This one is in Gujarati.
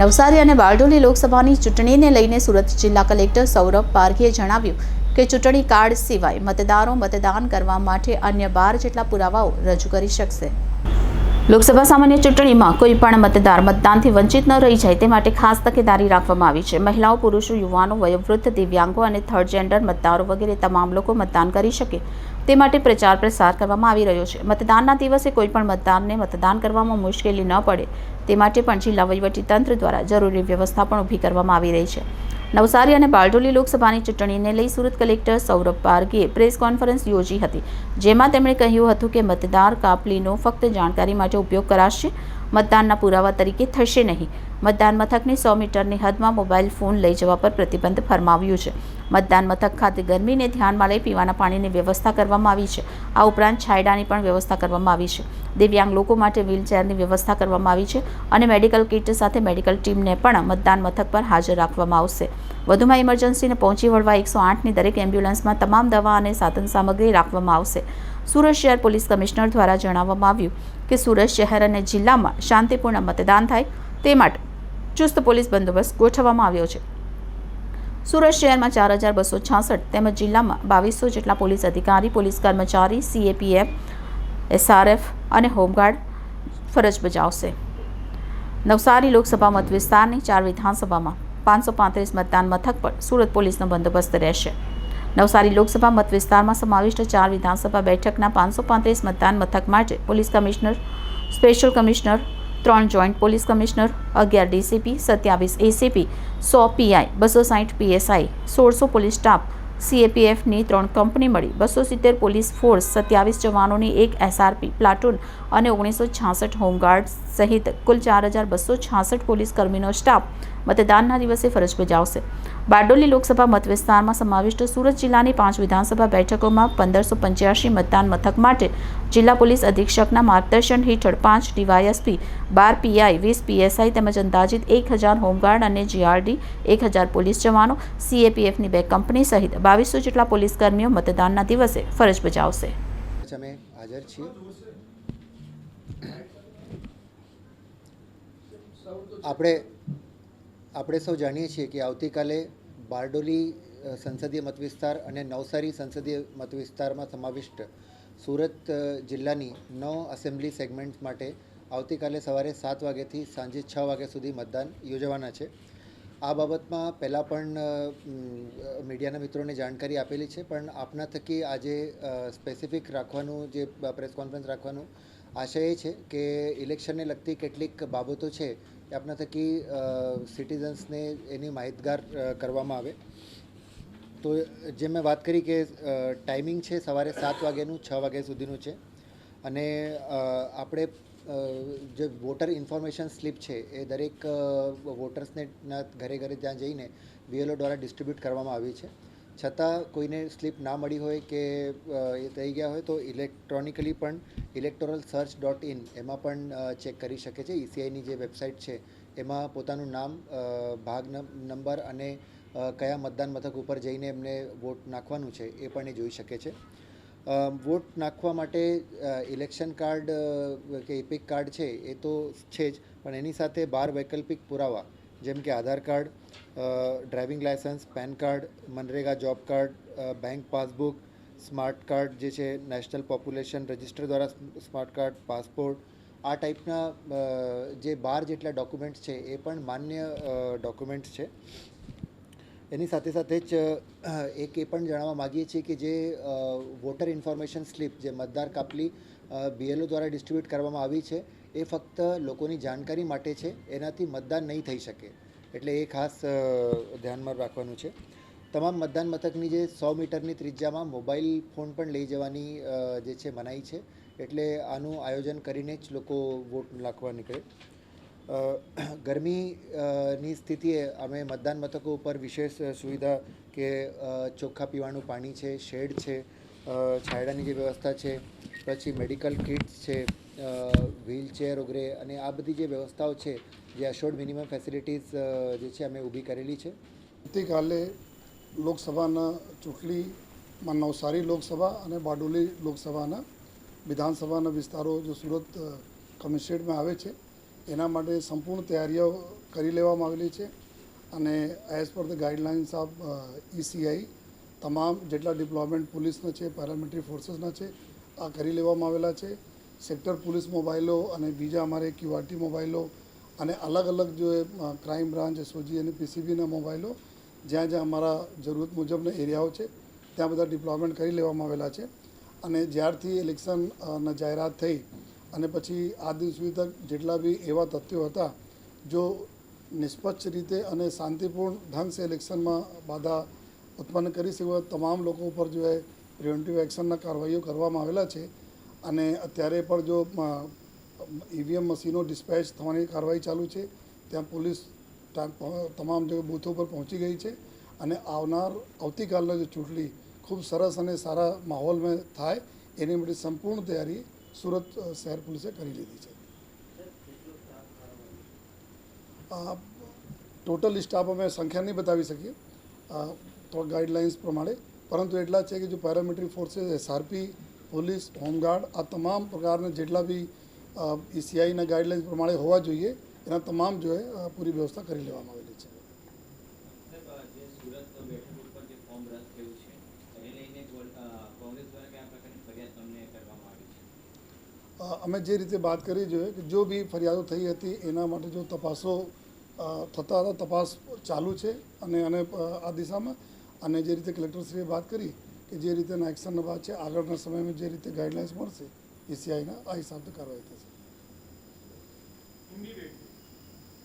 નવસારી અને બારડોલી લોકસભાની ચૂંટણીને લઈને સુરત જિલ્લા કલેક્ટર સૌરભ પારઘીએ જણાવ્યું કે ચૂંટણી કાર્ડ સિવાય મતદારો મતદાન કરવા માટે અન્ય બાર જેટલા પુરાવાઓ રજૂ કરી શકશે. લોકસભા સામાન્ય ચૂંટણીમાં કોઈ પણ મતદાર મતદાનથી વંચિત ન રહી જાય તે માટે ખાસ તકેદારી રાખવામાં આવી છે. મહિલાઓ, પુરુષો, યુવાનો, વયોવૃદ્ધ, દિવ્યાંગો અને થર્ડ જેન્ડર મતદારો વગેરે તમામ લોકો મતદાન કરી શકે તે માટે પ્રચાર પ્રસાર કરવામાં આવી રહ્યો છે. મતદાનના દિવસે કોઈ પણ મતદારને મતદાન કરવામાં મુશ્કેલી ન પડે તે માટે પણ જિલ્લા વહીવટીતંત્ર દ્વારા જરૂરી વ્યવસ્થા પણ ઊભી કરવામાં આવી રહી છે. નવસારી અને બારડોલી લોકસભાની ચૂંટણીને લઈ સુરત કલેક્ટર સૌરભ પારગીએ પ્રેસ કોન્ફરન્સ યોજી હતી, જેમાં તેમણે કહ્યું હતું કે મતદાર કાપલીનો ફક્ત જાણકારી માટે ઉપયોગ કરાશે મતદાનના પુરાવા તરીકે થશે નહીં. મતદાન મથકની સો મીટરની હદમાં મોબાઈલ ફોન લઈ જવા પર પ્રતિબંધ ફરમાવ્યું છે. મતદાન મથક ખાતે ગરમીને ધ્યાનમાં લઈ પીવાના પાણીની વ્યવસ્થા કરવામાં આવી છે. આ ઉપરાંત છાયડાની પણ વ્યવસ્થા કરવામાં આવી છે. દિવ્યાંગ લોકો માટે વ્હીલચેરની વ્યવસ્થા કરવામાં આવી છે અને મેડિકલ કિટ સાથે મેડિકલ ટીમને પણ મતદાન મથક પર હાજર રાખવામાં આવશે. વધુમાં ઇમરજન્સીને પહોંચી વળવા એકસો આઠની દરેક એમ્બ્યુલન્સમાં તમામ દવા અને સાધન સામગ્રી રાખવામાં આવશે. સુરત શહેર પોલીસ કમિશનર દ્વારા જણાવવામાં આવ્યું કે સુરત શહેર અને જિલ્લામાં શાંતિપૂર્ણ મતદાન થાય તે માટે ચુસ્ત પોલીસ બંદોબસ્ત ગોઠવવામાં આવ્યો છે. સુરત શહેરમાં ચાર હજાર બસો છાસઠ તેમજ જિલ્લામાં બાવીસો જેટલા પોલીસ અધિકારી, પોલીસ કર્મચારી સીએપીએફ એસઆરએફ અને હોમગાર્ડ ફરજ બજાવશે. નવસારી લોકસભા મત વિસ્તારની ચાર વિધાનસભામાં પાંચસો પાંત્રીસ મતદાન મથક પર સુરત પોલીસનો બંદોબસ્ત રહેશે. નવસારી લોકસભા મત વિસ્તારમાં સમાવિષ્ટ ચાર વિધાનસભા બેઠકના પાંચસો પાંત્રીસ મતદાન મથક માટે પોલીસ કમિશનર, સ્પેશિયલ કમિશનર, ત્રણ જોઈન્ટ પોલીસ કમિશનર, અગિયાર ડીસીપી, સત્યાવીસ એસીપી, સો પીઆઈ, બસો સાઠ પીએસઆઈ, સોળસો પોલીસ સ્ટાફ, સીએપીએફની ત્રણ કંપની મળી, બસો સિત્તેર પોલીસ ફોર્સ, સત્યાવીસ જવાનોની એક એસઆરપી પ્લાટૂન અને ઓગણીસો છાસઠ હોમગાર્ડ સહિત કુલ ચાર હજાર બસો છાસઠ પોલીસ કર્મીનો સ્ટાફ મતદાનના દિવસે ફરજ બજાવશે. બારડોલી લોકસભા મત વિસ્તારમાં સમાવિષ્ટ સુરત જિલ્લાની પાંચ વિધાનસભા બેઠકોમાં પંદરસો પંચ્યાસી મતદાન મથક માટે જિલ્લા પોલીસ અધિક્ષકના માર્ગદર્શન હેઠળ પાંચ ડીવાયએસપી, બાર પીઆઈ, વીસ પીએસઆઈ તેમજ અંદાજિત એક હજાર હોમગાર્ડ અને જીઆરડી, એક હજાર પોલીસ જવાનો, સીએપીએફની બે કંપની સહિત બાવીસો જેટલા પોલીસ કર્મીઓ મતદાનના દિવસે ફરજ બજાવશે. આપણે આપણે સૌ જાણીએ છીએ કે આવતીકાલે બારડોલી સંસદીય મતવિસ્તાર અને નવસારી સંસદીય મતવિસ્તારમાં સમાવિષ્ટ સુરત જિલ્લાની નવ અસેમ્બલી સેગમેન્ટ માટે આવતીકાલે સવારે સાત વાગ્યાથી સાંજે છ વાગ્યા સુધી મતદાન યોજવાના છે. આ બાબતમાં પહેલાં પણ મીડિયાના મિત્રોને જાણકારી આપેલી છે, પણ આપના થકી આજે સ્પેસિફિક રાખવાનું જે પ્રેસ કોન્ફરન્સ રાખવાનું આશય એ છે કે ઇલેક્શનને લગતી કેટલીક બાબતો છે એ આપણા થકી સિટીઝન્સને એની માહિતગાર કરવામાં આવે. તો જે મેં વાત કરી કે ટાઈમિંગ છે સવારે સાત વાગ્યાનું, છ વાગ્યા સુધીનું છે. અને આપણે જે વોટર ઇન્ફોર્મેશન સ્લીપ છે એ દરેક વોટર્સને ઘરે ઘરે ત્યાં જઈને વીએલઓ દ્વારા ડિસ્ટ્રીબ્યુટ કરવામાં આવી છે. છતાં કોઈને સ્લીપ ના મળી હોય કે એ થઈ ગયા હોય તો ઇલેક્ટ્રોનિકલી પણ ઇલેક્ટોરલ સર્ચ ડોટ ઇન એમાં પણ ચેક કરી શકે છે. ઈસીઆઈની જે વેબસાઇટ છે, એમાં પોતાનું નામ ભાગ નંબર અને કયા મતદાન મથક ઉપર જઈને એમને વોટ નાખવાનું છે એ પણ એ જોઈ શકે છે. વોટ નાખવા માટે ઇલેક્શન કાર્ડ કે ઇપિક કાર્ડ છે એ તો છે જ, પણ એની સાથે બાર વૈકલ્પિક પુરાવા જેમ કે Aadhaar card driving licence PAN card, MNREGA job card bank passbook, smart card જે છે, નેશનલ પોપ્યુલેશન રજિસ્ટર દ્વારા સ્માર્ટ કાર્ડ, પાસપોર્ટ, આ ટાઈપના જે બાર જેટલા ડોક્યુમેન્ટ્સ છે, એ પણ માન્ય ડોક્યુમેન્ટ્સ છે. એની સાથે સાથે જ એક એ પણ જણાવવા માગીએ છીએ કે જે વોટર ઇન્ફોર્મેશન સ્લીપ, જે મતદાર કાપલી બીએલઓ દ્વારા ડિસ્ટ્રીબ્યુટ કરવામાં આવી છે એ ફક્ત લોકોની જાણકારી માટે છે, એનાથી મતદાન નહીં થઈ શકે. એટલે એ ખાસ ધ્યાનમાં રાખવાનું છે. તમામ મતદાન મથકની જે સો મીટરની ત્રિજ્યામાં મોબાઈલ ફોન પણ લઈ જવાની જે છે મનાઈ છે. એટલે આનું આયોજન કરીને જ લોકો વોટ નાખવા નીકળે. ગરમીની સ્થિતિએ અમે મતદાન મથકો ઉપર વિશેષ સુવિધા કે ચોખ્ખા પીવાનું પાણી છે, શેડ છે છાયડાની જે વ્યવસ્થા છે પછી મેડિકલ કિટ્સ છે વ્હીલચેર વગેરે અને આ બધી જે વ્યવસ્થાઓ છે, જે અશોર્ડ મિનિમમ ફેસિલિટીઝ જે છે અમે ઊભી કરેલી છે. આવતીકાલે લોકસભાના ચૂંટણીમાં નવસારી લોકસભા અને બારડોલી લોકસભાના વિધાનસભાના વિસ્તારો જે સુરત કમિશનરેટમાં આવે છે, એના માટે સંપૂર્ણ તૈયારીઓ કરી લેવામાં આવેલી છે અને as per the guidelines of ECI તમામ જેટલા ડિપ્લોયમેન્ટ પોલીસના છે પેરામિલિટરી ફોર્સીસના છે આ કરી લેવામાં આવેલા છે. સેક્ટર પોલીસ મોબાઈલો અને બીજા અમારે ક્યુઆરટી મોબાઈલો અને અલગ અલગ જો ક્રાઇમ બ્રાન્ચ, એસઓજી અને પીસીબીના મોબાઈલો જ્યાં જ્યાં અમારા જરૂરત મુજબના એરિયાઓ છે, ત્યાં બધા ડિપ્લોયમેન્ટ કરી લેવામાં આવેલા છે. અને જ્યારથી ઇલેક્શનના જાહેરાત થઈ અને પછી આ દિવસ સુધી તક જેટલા બી એવા તથ્યો હતા, જો નિષ્પક્ષ રીતે અને શાંતિપૂર્ણ ઢંગ સે ઇલેક્શનમાં બાધા ઉત્પન્ન કરી શકે, તમામ લોકો ઉપર જો પ્રિવેન્ટિવ એક્શનના કાર્યવાહીઓ કરવામાં આવેલા છે અને અત્યારે પણ જો ઈવીએમ મશીનો ડિસ્પેચ થવાની કાર્યવાહી ચાલુ છે, ત્યાં પોલીસ તમામ જે બૂથો પર પહોંચી ગઈ છે અને આવનાર, આવતીકાલનો જે ચૂંટણી ખૂબ સરસ અને સારા માહોલમાં થાય એની માટે સંપૂર્ણ તૈયારી સુરત શહેર પોલીસે કરી લીધી છે. ટોટલ સ્ટાફ અમે સંખ્યા નહીં બતાવી શકીએ. તો ગાઈડલાઇન્સ પ્રમાણે પરંતુ એટલા છે કે જો paramilitary forces SRP police home guard આ તમામ પ્રકારના જેટલા બી ઈસીઆઈના ગાઈડલાઇન્સ પ્રમાણે હોવા જોઈએ એના તમામ જો પૂરી વ્યવસ્થા કરી લેવામાં આવેલી છે. અમે જે રીતે વાત કરી જોઈએ કે જો બી ફરિયાદો થઈ હતી એના માટે જો તપાસો થતા હતા તપાસ ચાલુ છે અને અને આ દિશામાં અને જે રીતે કલેક્ટરશ્રીએ વાત કરી કે જે રીતેના એક્શનના બાદ છે, આગળના સમયમાં જે રીતે ગાઈડલાઇન્સ મળશે એસીઆઈના આ હિસાબથી કાર્યવાહી થશે.